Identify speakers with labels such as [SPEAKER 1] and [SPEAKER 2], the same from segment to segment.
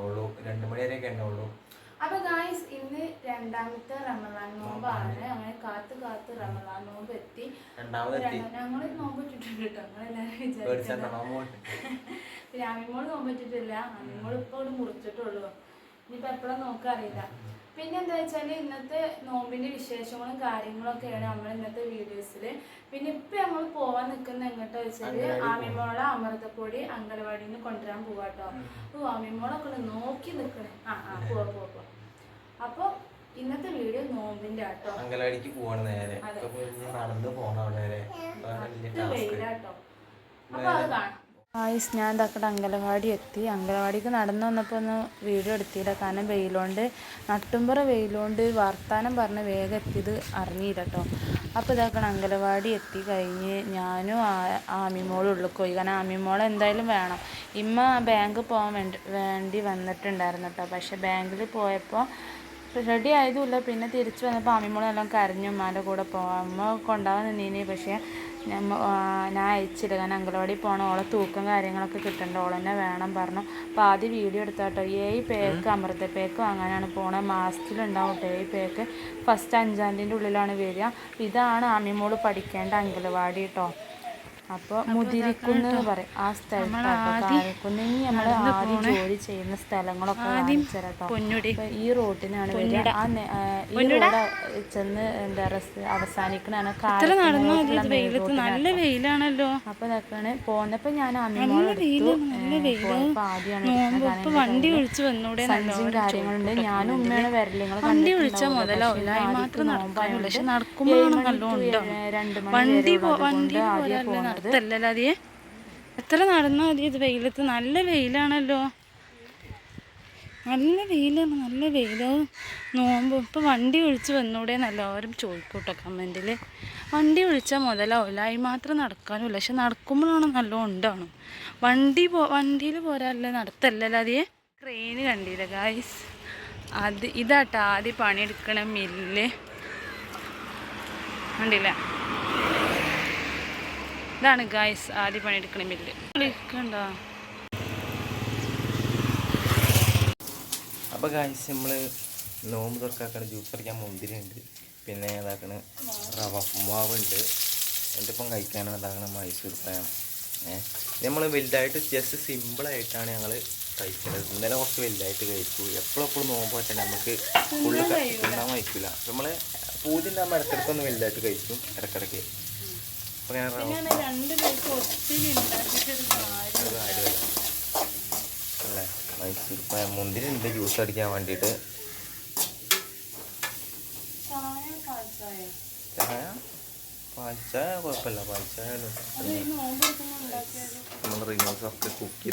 [SPEAKER 1] ഉണ്ടാവുള്ളൂ രണ്ട് മണി വരെയൊക്കെ ഉണ്ടാവുള്ളൂ
[SPEAKER 2] അപ്പൊ ഗായ്സ് ഇന്ന് രണ്ടാമത്തെ റമദാൻ നോമ്പാണ്. അങ്ങനെ കാത്ത് കാത്ത് റമദാൻ നോമ്പ് എത്തി. ഞങ്ങൾ നോമ്പ് ഇട്ടിട്ടുണ്ട് കേട്ടോ. ഞങ്ങളെല്ലാരും വിചാരിച്ചത്
[SPEAKER 1] പേടിച്ചാണ്ടോ നോമ്പോട്ട്
[SPEAKER 2] നോമ്പ് ഇട്ടിട്ടില്ല. അമ്മിമോൾ ഇപ്പൊ ഇവിടെ മുറിച്ചിട്ടുള്ളൂ. ഇനിയിപ്പോ എപ്പോഴാ നോക്കാൻ അറിയില്ല. പിന്നെ എന്താ വെച്ചാൽ ഇന്നത്തെ നോമ്പിന്റെ വിശേഷങ്ങളും കാര്യങ്ങളൊക്കെയാണ് നമ്മൾ ഇന്നത്തെ വീഡിയോസിൽ പിന്നെ ഇപ്പൊ നമ്മൾ പോവാൻ നിൽക്കുന്ന എങ്ങോട്ടാ വെച്ചാൽ ആമിമോളെ അമൃതപ്പൊടി അങ്കണവാടിയിൽ നിന്ന് കൊണ്ടുവരാൻ പോവാട്ടോ. ഓ ആമിമോളൊക്കെ നോക്കി നിൽക്കണേ ആ ആ പോവാ പോവാ പോവാ. അപ്പൊ ഇന്നത്തെ വീഡിയോ നോമ്പിന്റെ ആട്ടോ.
[SPEAKER 1] അങ്കലാടിക്ക് പോവാണ് നേരെ. നടന്ന് പോകണം അവിടെ വരെ.
[SPEAKER 2] വെയിലാട്ടോ. അപ്പൊ അത് കാണാം. ആയിസ് ഞാൻ തക്കട അങ്കലവാടി എത്തി. അങ്കലവാടിക്ക് നടന്നു വന്നപ്പോൾ ഒന്ന് വീഡിയോ എടുത്തില്ല. കാരണം വെയിലോണ്ട് നട്ടുമ്പുറ വെയിലോണ്ട് വർത്താനം പറഞ്ഞ് വേഗം എത്തിയത് അറിഞ്ഞില്ല കേട്ടോ അപ്പോൾ ഇതാക്കണം അങ്കലവാടി എത്തി കഴിഞ്ഞ് ഞാനും ആമിമോളും ഉള്ളിൽ പോയി. കാരണം ആമിമോൾ എന്തായാലും വേണം. ഇമ്മ ബാങ്ക് പോകാൻ വേണ്ടി വേണ്ടി വന്നിട്ടുണ്ടായിരുന്നു കേട്ടോ പക്ഷെ ബാങ്കിൽ പോയപ്പോൾ റെഡി ആയതുമില്ല പിന്നെ തിരിച്ചു വന്നപ്പോൾ ആമിമോളെല്ലാം കരഞ്ഞു. ഉമ്മാന്റെ കൂടെ പോകാം അമ്മ കൊണ്ടാവാൻ നിന്നീനി. പക്ഷേ ഞാൻ അയച്ചില്ല. കാരണം അങ്കലവാടി പോകണം ഓളെ തൂക്കം കാര്യങ്ങളൊക്കെ കിട്ടണ്ട. ഓളെന്നെ വേണം പറഞ്ഞു. അപ്പോൾ ആദ്യം വീഡിയോ എടുത്താട്ടോ ഏഴ് പേക്ക് അമൃത പേക്ക് വാങ്ങാനാണ് പോണത് മാസത്തിലുണ്ടാവും കേട്ടോ ഏഴ് പേക്ക്. ഫസ്റ്റ് അഞ്ചാം തീയതിന്റെ ഉള്ളിലാണ് വരിക. ഇതാണ് ആമിമോൾ പഠിക്കേണ്ട അങ്കലവാടി കേട്ടോ അപ്പോൾ മുതിരിക്കുന്ന് പറയും. ആ കാരക്കുന്ന് ഇനി നമ്മൾ ആദ്യം ജോലി ചെയ്യുന്ന സ്ഥലങ്ങളൊക്കെ കാണിച്ചു അപ്പൊ ഈ റോട്ടിനാണ് വരിക. ആ ഈ റോഡ് ചെന്ന് എന്താ റസ് അവസാനിക്കണാണ്
[SPEAKER 3] നല്ല വെയിലാണല്ലോ.
[SPEAKER 2] അപ്പൊ ഇതൊക്കെയാണ് പോന്നപ്പോ ഞാൻ
[SPEAKER 3] ഇപ്പൊ വണ്ടി വിളിച്ചു വന്നൂടെ
[SPEAKER 2] കാര്യങ്ങളുണ്ട്. ഞാനും ഉമ്മയാണ് വരലിങ്ങൾ
[SPEAKER 3] വണ്ടി വിളിച്ചാൽ മുതലാവില്ല മാത്രം പക്ഷെ നടക്കുമ്പോഴാണ് നല്ലോണം
[SPEAKER 2] രണ്ട്
[SPEAKER 3] വണ്ടി
[SPEAKER 2] മണി
[SPEAKER 3] വണ്ടി
[SPEAKER 2] ആദ്യം
[SPEAKER 3] പോരാല്ലേ നടത്തല്ലല്ലോ അതിയെ എത്ര നടന്നാൽ മതി ഇത് വെയിലത്ത്? നല്ല വെയിലാണല്ലോ. നല്ല വെയിലാണ് നല്ല വെയിലോ. നോമ്പ് ഇപ്പം വണ്ടി വിളിച്ച് വന്നൂടെ എല്ലാവരും ചോദിക്കൂട്ടോ കമന്റിൽ വണ്ടി വിളിച്ചാൽ മുതലാവില്ല അതിന് മാത്രം നടക്കാനുമില്ല. പക്ഷെ നടക്കുമ്പോഴാണ് നല്ല ഉണ്ടാണ് വണ്ടി പോ വണ്ടിയിൽ പോരാല്ലേ നടത്തല്ലല്ലോ അതിയെ ക്രെയിന് കണ്ടില്ല ഗായ്സ് അത് ഇതാട്ടോ ആദ്യം പണിയെടുക്കണ മില്ല് കണ്ടില്ല? ഇതാണ് ഗായ്സ് ആദ്യം പണിയെടുക്കണ മില്ല് വിളിക്കണ്ടോ
[SPEAKER 1] അപ്പോൾ നമ്മൾ നമ്മൾ നോമ്പ് തുറക്കാക്കണ ജ്യൂസ് അടിക്കാൻ മുന്തിരി ഉണ്ട് പിന്നെ ഏതാക്കണ റവ മാവുണ്ട് എന്നിട്ട് ഇപ്പം കഴിക്കാനാണ് ഇതാക്കണ മൈസൂർ പഴം. ഏഹ് നമ്മൾ വലുതായിട്ട് ജസ്റ്റ് സിമ്പിളായിട്ടാണ് ഞങ്ങൾ കഴിക്കുന്നത് ഇന്നലെ കുറച്ച് വലുതായിട്ട് കഴിച്ചു. എപ്പോഴും എപ്പോഴും നോമ്പ് പറ്റണം നമുക്ക് ഫുള്ള് കഴിക്കുന്ന കഴിക്കില്ല നമ്മൾ പൂജ ഉണ്ടാകുമ്പോൾ ഇടയ്ക്കിടയ്ക്കൊന്ന് വലുതായിട്ട് കഴിക്കും. ഇടയ്ക്കിടയ്ക്ക്. അപ്പോൾ
[SPEAKER 3] രണ്ട് പേർക്ക് ഒത്തിരി ഉണ്ടാക്കിയിട്ടൊരു കാര്യം
[SPEAKER 1] ഒരു കാര്യമില്ല. അല്ലേ? മൈസൂർ പഴം മുന്തിരി ഉണ്ട് ജ്യൂസ് അടിക്കാൻ വേണ്ടിട്ട്
[SPEAKER 3] ചായ
[SPEAKER 1] പാൽച്ചായ. കുഴപ്പമില്ല.
[SPEAKER 3] പാൽച്ചായാലും
[SPEAKER 1] നമ്മൾ റിമോസ് ഒക്കെ കുക്ക്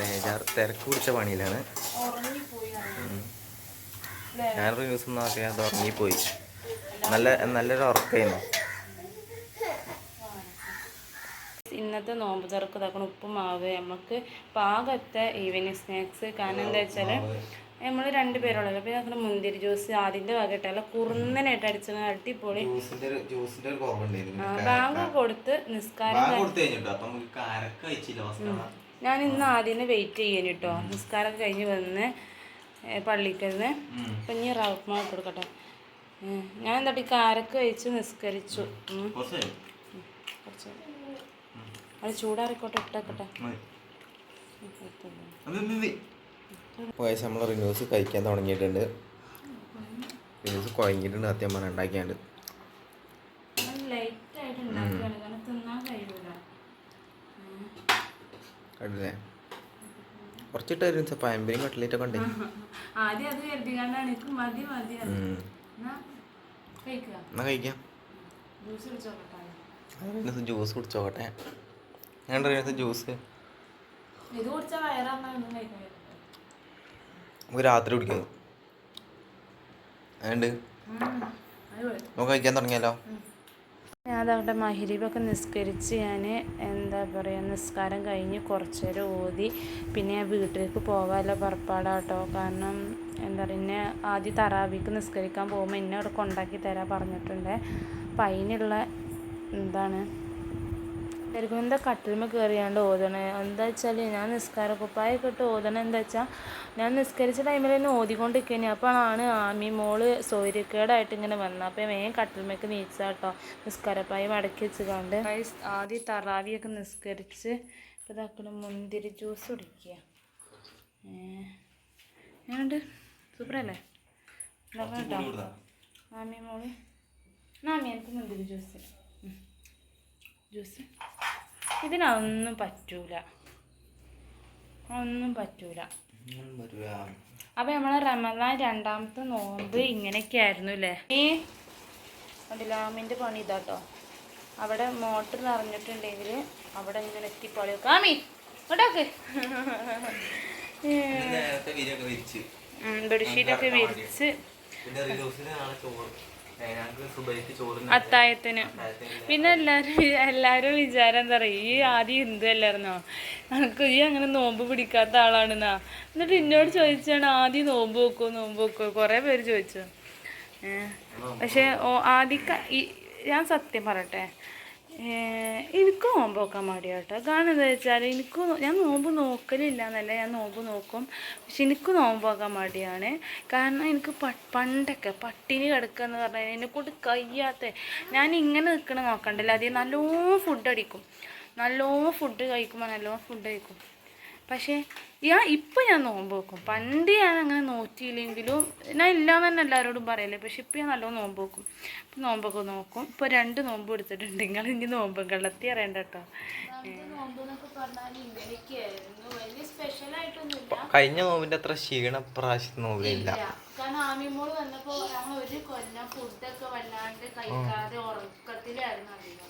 [SPEAKER 1] വേജാർ തിരക്ക് പിടിച്ച പണിയിലാണ്. ഞാൻ റിമോസ് ഒന്നും ഉറങ്ങിപ്പോയി. നല്ല നല്ലൊരു ഉറക്കായിരുന്നു
[SPEAKER 3] ഇന്നത്തെ നോമ്പ് തുറക്ക് ഇതാക്കണം ഉപ്പുമാവ് നമുക്ക് പാകത്തെ ഈവനിങ് സ്നാക്സ് കാരണം എന്താ വെച്ചാൽ നമ്മൾ രണ്ട് പേരുള്ളത് പിന്നെ നമ്മുടെ മുന്തിരി ജ്യൂസ് ആദ്യത്തെ വകട്ടല്ല കുറുന്നനായിട്ട് അടിച്ച അടിപൊളി. ബാങ്ക് കൊടുത്ത് നിസ്കാരം ഞാൻ ഇന്ന് ആദ്യം വെയിറ്റ് ചെയ്യാൻ കേട്ടോ നിസ്കാരം കഴിഞ്ഞ് വന്ന് പള്ളിക്കരുന്ന് അപ്പം ഇനി റവ്മാ കൊടുക്കട്ടെ. ഞാൻ എന്താ കാരക്ക് കഴിച്ച് നിസ്കരിച്ചു. കുറച്ച് അത് ചൂടാറിക്കോട്ടെ ഇട്ടേക്കട്ടെ.
[SPEAKER 1] നമ്മൾ റിന്യൂസ് കഴിക്കാൻ തുടങ്ങിയിട്ടുണ്ട്. റിന്യൂസ് കുഴങ്ങിയിട്ടുണ്ട് സത്യം പറഞ്ഞാൽ ഉണ്ടാക്കിയാണ്ട്. കണ്ടില്ലേ കുറച്ചിട്ട് പയമ്പരിയും കട്ട്ലേറ്റൊക്കെ ഉണ്ട്
[SPEAKER 3] ആദ്യം അത് കരുതിക്കാണ്ടാണ്. എനിക്ക് മതി മതി അത്.
[SPEAKER 1] ഉം.
[SPEAKER 3] എന്നാ
[SPEAKER 1] കഴിക്കാം.
[SPEAKER 3] ജ്യൂസ് കുടിച്ചോക്കട്ടെ.
[SPEAKER 1] ജ്യൂസ് നമുക്ക് രാത്രി കുടിക്കുന്നു അതുകൊണ്ട് നമുക്ക് കഴിക്കാൻ തുടങ്ങിയാലോ?
[SPEAKER 2] ഞാൻ അതവിടെ മഹിരീബൊക്കെ നിസ്കരിച്ച് ഞാൻ എന്താ പറയുക നിസ്കാരം കഴിഞ്ഞ് കുറച്ച് നേരം ഓതി. പിന്നെ ഞാൻ വീട്ടിലേക്ക് പോകാമല്ലോ പുറപ്പാടാട്ടോ. കാരണം എന്താ പറയുക എന്നെ ആദ്യം തറാവിക്ക് നിസ്കരിക്കാൻ പോകുമ്പോൾ എന്നെ അവിടെ കൊണ്ടാക്കി തരാൻ പറഞ്ഞിട്ടുണ്ട്. അപ്പം അതിനുള്ള എന്താണ് ശരിക്കും എന്താ കട്ടിലുമ്പോൾ കയറിയാണ്ട് ഓതണേ. എന്താ വെച്ചാൽ ഞാൻ നിസ്കാര കുപ്പായൊക്കെ ഇട്ട് ഓതണ. എന്താ വെച്ചാൽ ഞാൻ നിസ്കരിച്ച ടൈമിൽ തന്നെ ഓതിക്കൊണ്ടിരിക്കേനി. അപ്പോഴാണ് ആമി മോൾ സൗര്യക്കേടായിട്ട് ഇങ്ങനെ വന്നത് അപ്പോൾ വേഗം കട്ടിലുമ്മക്ക് നീച്ചാട്ടോ. നിസ്കാരപ്പായ മടക്കി വെച്ച് കണ്ട് ആദ്യം തറാവിയൊക്കെ നിസ്കരിച്ച് ഇപ്പോൾ ഇതാക്കണം മുന്തിരി ജ്യൂസ് കുടിക്കുക ഏണ്ട് സൂപ്പറല്ലേ? കേട്ടോ ആമി മോൾ. ആമി എനിക്ക് മുന്തിരി ജ്യൂസ്. ജ്യൂസ്. ഇതിനൊന്നും പറ്റൂല. ഒന്നും പറ്റൂല. അപ്പൊ നമ്മളെ റമദാൻ രണ്ടാമത്തെ നോമ്പ് ഇങ്ങനെയൊക്കെ ആയിരുന്നു അല്ലേ ഈ അബിലാമിന്റെ പണി ഇതാട്ടോ. അവിടെ മോട്ടർ നിറഞ്ഞിട്ടുണ്ടെങ്കിൽ അവിടെ ഇങ്ങനെ എത്തിപ്പാളി. കാമി ഇങ്ങോട്ടോക്ക്.
[SPEAKER 1] വിരിച്ച്.
[SPEAKER 2] ബെഡ്ഷീറ്റൊക്കെ വിരിച്ച്. അത്തായത്തിന്. പിന്നെ എല്ലാരും എല്ലാരും വിചാരം എന്താ പറയുക ഈ ആദ്യം ഹിന്ദു അല്ലായിരുന്നോ? നമുക്ക് ഈ അങ്ങനെ നോമ്പ് പിടിക്കാത്ത ആളാണെന്നാ. എന്നിട്ട് എന്നോട് ചോദിച്ചാണ് ആദ്യം നോമ്പ് വെക്കോ നോമ്പ് വെക്കോ? കുറേ പേര് ചോദിച്ചു. പക്ഷെ ഓ ആദ്യം ഞാൻ സത്യം പറയട്ടെ. എനിക്ക് നോമ്പ് നോക്കാൻ മടിയാട്ടോ കാരണം എന്താ വെച്ചാൽ എനിക്ക് ഞാൻ നോമ്പ് നോക്കലില്ല എന്നല്ല ഞാൻ നോമ്പ് നോക്കും. പക്ഷെ എനിക്ക് നോമ്പ് നോക്കാൻ മടിയാണ്. കാരണം എനിക്ക് പണ്ടൊക്കെ പട്ടിണി കിടക്കുക എന്ന് പറഞ്ഞാൽ എന്നെ കൊണ്ട് കഴിയാത്ത. ഞാൻ ഇങ്ങനെ നിൽക്കണ നോക്കണ്ടല്ലോ. അധികം നല്ലോണം ഫുഡ് അടിക്കും. നല്ലോണം ഫുഡ് കഴിക്കുമ്പോൾ നല്ലോണം ഫുഡ് കഴിക്കും. പക്ഷേ ഞാൻ ഇപ്പം ഞാൻ നോമ്പ് വെക്കും. പണ്ട് ഞാൻ അങ്ങനെ നോറ്റിയില്ലെങ്കിലും ഞാൻ ഇല്ലാന്ന് തന്നെ എല്ലാവരോടും പറയല്ലേ പക്ഷെ ഇപ്പം ഞാൻ നല്ലോണം നോമ്പ് വെക്കും. ഇപ്പം നോമ്പൊക്കെ നോക്കും. ഇപ്പോൾ രണ്ട് നോമ്പ് എടുത്തിട്ടുണ്ട്. നിങ്ങൾ ഇനി നോമ്പ് കള്ളത്തി അറിയണ്ട കേട്ടോ.
[SPEAKER 1] കഴിഞ്ഞ നോമ്പിന്റെ അത്ര ക്ഷീണ പ്രാവശ്യം നോമ്പില്ല
[SPEAKER 2] കാരണം ആമിമോൾ വന്നപ്പോൾ ഞങ്ങൾ ഒരു കൊല്ലം ഫുഡൊക്കെ വല്ലാണ്ട് കഴിക്കാതെ ഉറക്കത്തിലായിരുന്നു അധികം.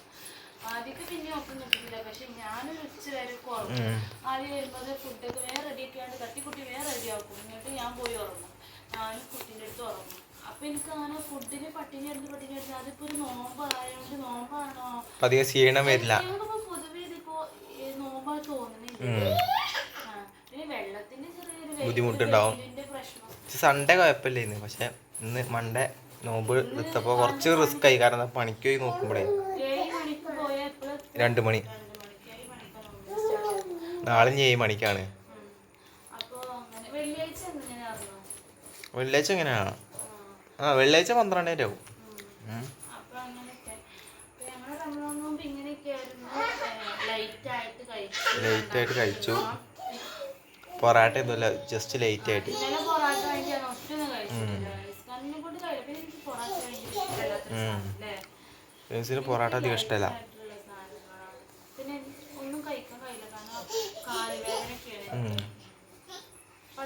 [SPEAKER 2] ആദ്യമൊക്കെ പിന്നെ ഒപ്പം കിട്ടുന്നില്ല പക്ഷെ ഞാനൊരു ഉച്ച വരെ ഉറങ്ങും. ആദ്യം വരുമ്പോൾ ഫുഡൊക്കെ വേറെ റെഡിയാക്കിയാണ്ട് തട്ടിക്കുട്ടി വേറെ റെഡിയാക്കും എന്നിട്ട് ഞാൻ പോയി ഉറങ്ങും. ഞാനും കുട്ടീന്റെ അടുത്ത് ഉറങ്ങും. അപ്പൊ എനിക്ക് അങ്ങനെ ഫുഡിന് പട്ടിണി എടുത്ത് പട്ടിണി എടുത്ത് അതിപ്പോ ഒരു നോമ്പാണോ?
[SPEAKER 1] അധികം ക്ഷീണം വരില്ല.
[SPEAKER 2] പൊതുവെ ഇതിപ്പോ ഈ നോമ്പാ തോന്നുന്നില്ല. ആ, പിന്നെ വെള്ളത്തിന്റെ ചെറിയൊരു
[SPEAKER 1] ബുദ്ധിമുട്ടുണ്ടാവും. സൺഡേ കുഴപ്പമില്ലായിരുന്നു പക്ഷെ ഇന്ന് മൺഡേ നോമ്പ് എടുത്തപ്പോൾ കുറച്ച് റിസ്ക് ആയി. കാരണം പണിക്ക് പോയി നോക്കുമ്പോഴേ
[SPEAKER 2] ഏഴ് മണിക്ക് പോയാൽ എപ്പോഴും
[SPEAKER 1] രണ്ട് മണി. നാളെ ഏഴ് മണിക്കാണ്.
[SPEAKER 2] വെള്ളിയാഴ്ച
[SPEAKER 1] എങ്ങനെയാണ് ആ വെള്ളിയാഴ്ച പന്ത്രണ്ടേ ആവും.
[SPEAKER 2] ലൈറ്റ് ആയിട്ട് കഴിച്ചു.
[SPEAKER 1] പൊറാട്ട ഒന്നുമില്ല ജസ്റ്റ് ലേറ്റ് ആയിട്ട്.
[SPEAKER 2] പൊറാട്ട അധികം ഒറ്റൊന്നും കഴിച്ചിട്ടില്ല ഇസ്കാനിനെ കൊണ്ട് കഴിയും പിന്നെ എനിക്ക് പൊറാട്ട ഭയങ്കര ഇഷ്ടമല്ലാത്തൊരു സാധനം അല്ലേ
[SPEAKER 1] ജെൻസിന് പൊറാട്ട അധികം ഇഷ്ടമല്ല
[SPEAKER 2] ആയിട്ടുള്ള സാധനങ്ങളാണ് പിന്നെ ഒന്നും കഴിക്കാൻ കഴിയില്ല കാരണം കാലുവേദനയൊക്കെയാണ്
[SPEAKER 1] ഉം.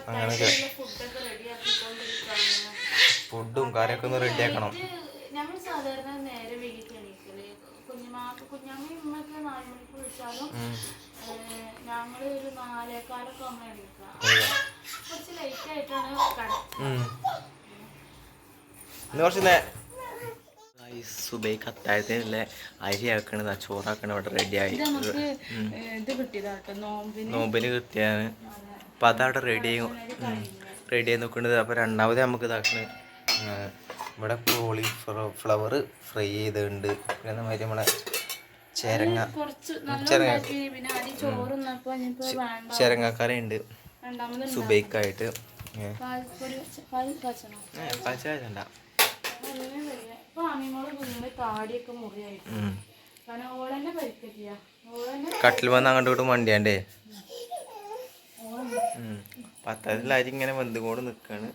[SPEAKER 2] റെഡിയാക്കിക്കൊണ്ടിരിക്കുകയാണ്
[SPEAKER 1] ഫുഡും കാര്യമൊക്കെ ഒന്ന് റെഡിയാക്കണം
[SPEAKER 2] ഞങ്ങൾ സാധാരണ നേരെ വൈകിട്ട് എണീക്കൽ കുഞ്ഞുമാക്ക് കുഞ്ഞമ്മയും ഉമ്മയൊക്കെ നാല് മണിക്ക് വിളിച്ചാലും ഞങ്ങൾ ഒരു നാലേക്കാലൊക്കെ ആകുമ്പോൾ എണീക്കുക കുറച്ച് ലൈറ്റ് ആയിട്ടാണ്
[SPEAKER 1] സുബൈക്ക് അത്താഴത്തിനുള്ള അരി ആക്കണത് ചോറാക്കണ ഇവിടെ റെഡിയായി
[SPEAKER 2] ഇത് നമുക്ക് ഇത് കിട്ടിയതാട്ടോ നോമ്പിന്.
[SPEAKER 1] നോമ്പിന് കൃത്യമാണ് അപ്പം അതവിടെ റെഡി റെഡി ആയി നിൽക്കുന്നത് അപ്പോൾ രണ്ടാമത് നമുക്ക് ഇതാക്കുന്നത് ഇവിടെ കോളി ഫ്ലവർ ഫ്രൈ ചെയ്തിട്ടുണ്ട്. പിന്നെ മാതിരി നമ്മളെ ചേരങ്ങ
[SPEAKER 2] ചേരങ്ങ
[SPEAKER 1] ചേരങ്ങക്കറി ഉണ്ട് സുബൈക്കായിട്ട്. പച്ചണ്ട കട്ടിൽ വന്ന് അങ്ങോട്ട് ഇങ്ങോട്ടും വണ്ടിയാണ്ടേ പത്തായത്തിൽ അരി ഇങ്ങനെ വെന്തുകൊണ്ട് നിൽക്കാണ്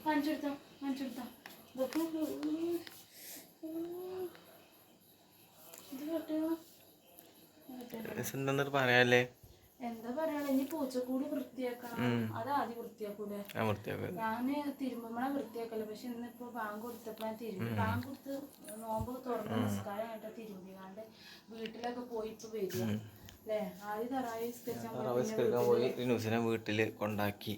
[SPEAKER 1] എന്തെന്നിട്ട് പറയാല്ലേ?
[SPEAKER 2] എന്താ പറയാ ഇനി പൂച്ചക്കൂടി വൃത്തിയാക്കണം. അത് ആദ്യം
[SPEAKER 1] വൃത്തിയാക്കുക
[SPEAKER 2] ഞാൻ തിരുമ്പമ്മളെ വൃത്തിയാക്കല്ലോ പക്ഷെ ഇന്നിപ്പോ ബാങ്ക് കൊടുത്തപ്പോ ഞാൻ തിരുമ്പി. ബാങ്ക് കൊടുത്ത് നോമ്പ് തുറന്ന് നിസ്കാരം കേട്ടോ തിരുമ്പിക്കാണ്ട് വീട്ടിലൊക്കെ പോയിട്ട് വരിക.
[SPEAKER 1] നമസ്കരിക്കാൻ പോയി ന്യൂസിനെ വീട്ടിൽ കൊണ്ടാക്കി.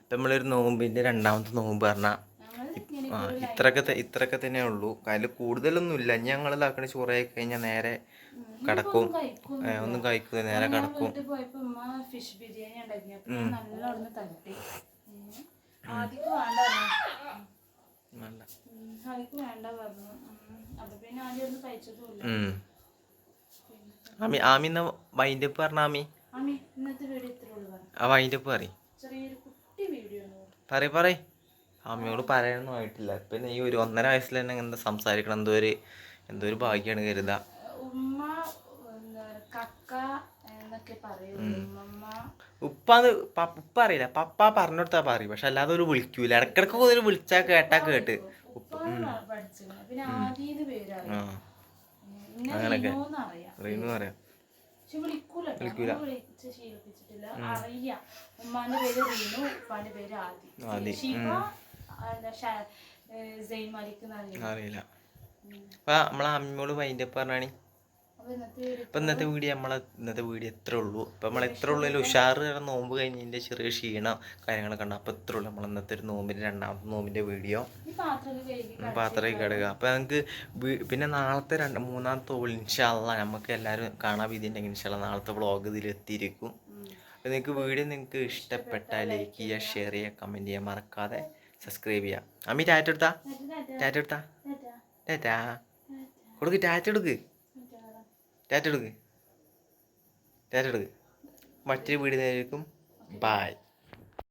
[SPEAKER 1] ഇപ്പം നമ്മളൊരു നോമ്പിന്റെ രണ്ടാമത്തെ നോമ്പ് പറഞ്ഞാൽ ഇത്രയൊക്കെ ഇത്രയൊക്കെ തന്നെ ഉള്ളൂ. അതിൽ കൂടുതലൊന്നും ഇല്ല ഞങ്ങൾ ഇതാക്കണ ചോറായി കഴിഞ്ഞാൽ നേരെ കടക്കും. ഒന്നും കഴിക്കുക നേരെ കടക്കും.
[SPEAKER 2] ഫിഷ് ബിരിയാണി ഉണ്ടാക്കി. തട്ടി
[SPEAKER 1] നല്ല
[SPEAKER 2] വേണ്ട പറഞ്ഞു. പിന്നെ ആദ്യം ഒന്നും കഴിച്ചതുമില്ല
[SPEAKER 1] ഉം. ആമി ആമി എന്നാ വൈൻഡപ്പ് പറഞ്ഞ ആമി?
[SPEAKER 2] പറഞ്ഞു?
[SPEAKER 1] ആ പറയും.
[SPEAKER 2] ചെറിയൊരു കുട്ടി വീഡിയോ
[SPEAKER 1] പറയ് പറയ്. അമ്മയോട് പറയാനൊന്നും ആയിട്ടില്ല. പിന്നെ ഈ ഒരു ഒന്നര വയസ്സിൽ തന്നെ എന്താ സംസാരിക്കണം. എന്തോ ഒരു എന്തോ ഒരു ഭാഗ്യമാണ് കരുതാ.
[SPEAKER 2] ഉമ്മ കക്ക എന്നൊക്കെ പറയും.
[SPEAKER 1] ഉപ്പാന്ന് ഉപ്പ അറിയില്ല. പപ്പ പറഞ്ഞെടുത്താ പറയും. പക്ഷെ അല്ലാതെ ഒരു വിളിക്കൂല. ഇടക്കിടക്ക് ഒരു വിളിച്ചാ കേട്ടാ കേട്ട്. ഉപ്പ
[SPEAKER 2] ആ പിന്നെ ആദ്യത് പേരറിയാം അറിയാം
[SPEAKER 1] റീനു
[SPEAKER 2] പക്ഷെ വിളിക്കൂല ശീലിപ്പിച്ചിട്ടില്ല. അറിയാം. ഉമ്മാന്റെ പേര് റീനു ഉപ്പാന്റെ പേര് ആദി. ശിവ സെയിൻ
[SPEAKER 1] അറിയില്ല. അപ്പൊ നമ്മളെ അമ്മയോട് വൈൻഡപ്പ് പറഞ്ഞാണി.
[SPEAKER 2] അപ്പൊ ഇന്നത്തെ വീഡിയോ
[SPEAKER 1] അപ്പൊ ഇന്നത്തെ വീഡിയോ നമ്മളെ ഇന്നത്തെ വീഡിയോ എത്ര ഉള്ളൂ. അപ്പൊ നമ്മൾ എത്ര ഉള്ളൂ. ഉഷാറ് കാരണം നോമ്പ് കഴിഞ്ഞതിന്റെ ചെറിയ ക്ഷീണം കാര്യങ്ങളൊക്കെ ഉണ്ട്. അപ്പൊ എത്ര ഉള്ളൂ നമ്മൾ ഇന്നത്തെ ഒരു നോമ്പിന്റെ രണ്ടാമത്തെ നോമ്പിന്റെ വീഡിയോ.
[SPEAKER 2] പാത്രമൊക്കെ
[SPEAKER 1] കിടക്കുക അപ്പോൾ നമുക്ക് പിന്നെ നാളത്തെ രണ്ട് മൂന്നാമത്തെ ഓൾ ഇൻഷാല്ല നമുക്ക് എല്ലാവരും കാണാൻ വിധിയുണ്ടെങ്കിൽ ഇൻഷാല്ല നാളത്തെ വ്ളോഗ് ഇതിൽ എത്തിയിരിക്കും. അപ്പോൾ നിങ്ങൾക്ക് വീഡിയോ നിങ്ങൾക്ക് ഇഷ്ടപ്പെട്ടാൽ ലൈക്ക് ചെയ്യുക ഷെയർ ചെയ്യുക കമന്റ് ചെയ്യുക മറക്കാതെ സബ്സ്ക്രൈബ് ചെയ്യുക. അമ്മി ടാറ്റ എടുത്താ? ടാറ്റ. കൊടുക്ക് ടാറ്റ എടുക്ക്. ടാറ്റ എടുക്ക്. ടാറ്റ എടുക്ക്. മറ്റൊരു വീഡിയോ നേരിക്കും ബായ്